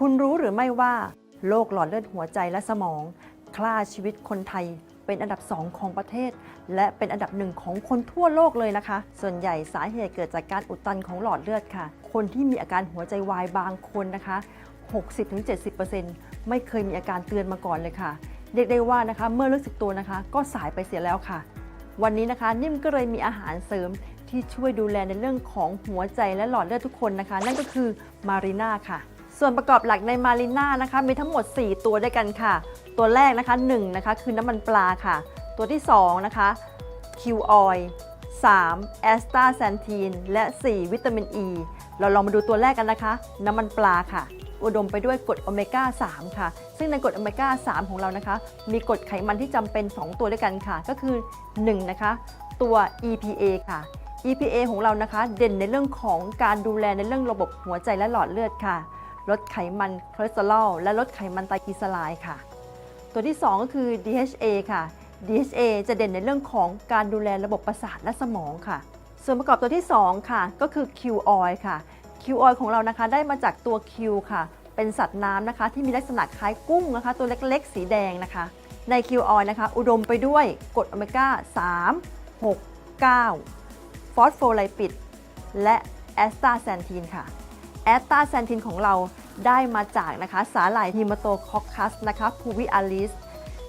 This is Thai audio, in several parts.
คุณรู้หรือไม่ว่าโรคหลอดเลือดหัวใจและสมอง ฆ่าชีวิตคนไทยเป็นอันดับสองของประเทศ และเป็นอันดับหนึ่งของคนทั่วโลกเลยนะคะ ส่วนใหญ่สาเหตุเกิดจากการอุดตันของหลอดเลือดค่ะ คนที่มีอาการหัวใจวายบางคนนะคะ 60-70%ไม่เคยมีอาการเตือนมาก่อนเลยค่ะ เรียกได้ว่านะคะเมื่อรู้สึกตัวนะคะ ก็สายไปเสียแล้วค่ะ วันนี้นะคะนิ่มก็เลยมีอาหารเสริมที่ช่วยดูแลในเรื่องของหัวใจและหลอดเลือดทุกคนนะคะ นั่นก็คือมารีนาค่ะ ส่วนประกอบหลักในมารีนานะคะมีทั้งหมด 4 ตัวด้วยกันค่ะ ตัวแรกนะคะ1นะคะคือน้ำมันปลาค่ะ ตัวที่ 2 นะคะคิวออย3แอสตาแซนทีนและ 4 วิตามินอ e. ีเราลองมาดูตัวแรกกันนะคะ น้ำมันปลาค่ะ อุดมไปด้วยกรดโอเมก้า 3 ค่ะ ซึ่งในกรดโอเมก้า 3 ของเรานะคะ มีกรดไขมันที่จำเป็น 2 ตัวด้วยกันค่ะ ก็คือ 1 นะคะ ตัว EPA ค่ะ EPA ของเรานะคะ เด่นในเรื่องของการดูแลในเรื่องระบบหัวใจและหลอดเลือดค่ะ ลดไขมันคอเลสเตอรอลและลดไขมันไตรกลีเซอไรด์ค่ะ ตัวที่ 2 ก็คือ DHA ค่ะ DHA จะเด่นในเรื่องของการดูแลระบบประสาทและสมองค่ะ ส่วนประกอบตัวที่ 2 ค่ะ ก็คือ Q oil ค่ะ Q oil ของเรานะคะได้มาจากตัว Q ค่ะ เป็นสัตว์น้ำนะคะ ที่มีลักษณะคล้ายกุ้งนะคะ ตัวเล็กๆ สีแดงนะคะ ใน Q oil นะคะ อุดมไปด้วยกรดโอเมก้า 3 6 9 ฟอสโฟไลปิด และแอสตาแซนทีนค่ะ แอสตาแซนทินของเราได้มาจากนะคะสาหร่ายฮิมโตคอคัสนะคะพูวิอาลิส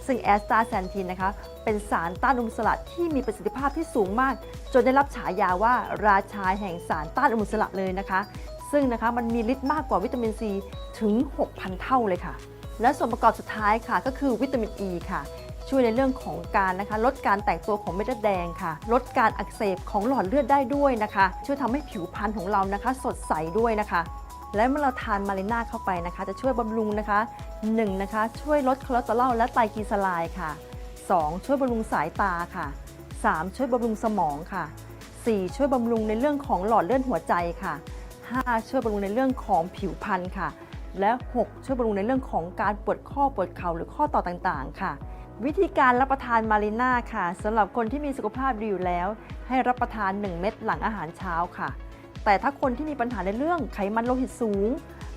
ซึ่งแอสตาแซนทินนะคะเป็นสารต้านอนุมูลอิสระที่มีประสิทธิภาพที่สูงมาก จนได้รับฉายาว่าราชาแห่งสารต้านอนุมูลอิสระเลยนะคะ ซึ่งนะคะมันมีฤทธิ์มากกว่าวิตามินซีถึง 6,000 เท่าเลยค่ะ และส่วนประกอบสุดท้ายค่ะก็คือวิตามินอ e ีค่ะ ช่วยในเรื่องของการนะคะลดการแตกตัวของเม็ดเลือดแดงค่ะ ลดการอักเสบของหลอดเลือดได้ด้วยนะคะ ช่วยทำให้ผิวพรรณของเรานะคะ สดใสด้วยนะคะ และเมื่อเราทานมาริน่าเข้าไปนะคะ จะช่วยบำรุงนะคะ 1. นะคะ ช่วยลดคอเลสเตอรอลและไตรกลีเซอไรด์ค่ะ 2. ช่วยบำรุงสายตาค่ะ 3. ช่วยบำรุงสมองค่ะ 4. ช่วยบำรุงในเรื่องของหลอดเลือดหัวใจค่ะ 5. ช่วยบำรุงในเรื่องของผิวพรรณค่ะ และ 6 ช่วยบำรุงในเรื่องของการปวดข้อปวดเข่าหรือข้อต่อต่างๆ ค่ะ วิธีการรับประทานมารีน่าค่ะสำหรับคนที่มีสุขภาพดีอยู่แล้ว ให้รับประทาน 1 เม็ดหลังอาหารเช้าค่ะ แต่ถ้าคนที่มีปัญหาในเรื่องไขมันโลหิตสูง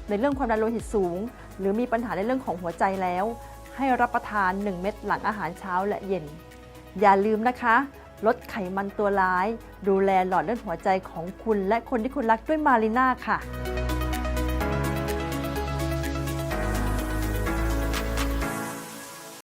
ในเรื่องความดันโลหิตสูง หรือมีปัญหาในเรื่องของหัวใจแล้ว ให้รับประทาน 1 เม็ดหลังอาหารเช้าและเย็น อย่าลืมนะคะ ลดไขมันตัวร้าย ดูแลหลอดเลือดหัวใจของคุณ และคนที่คุณรักด้วยมารีน่าค่ะ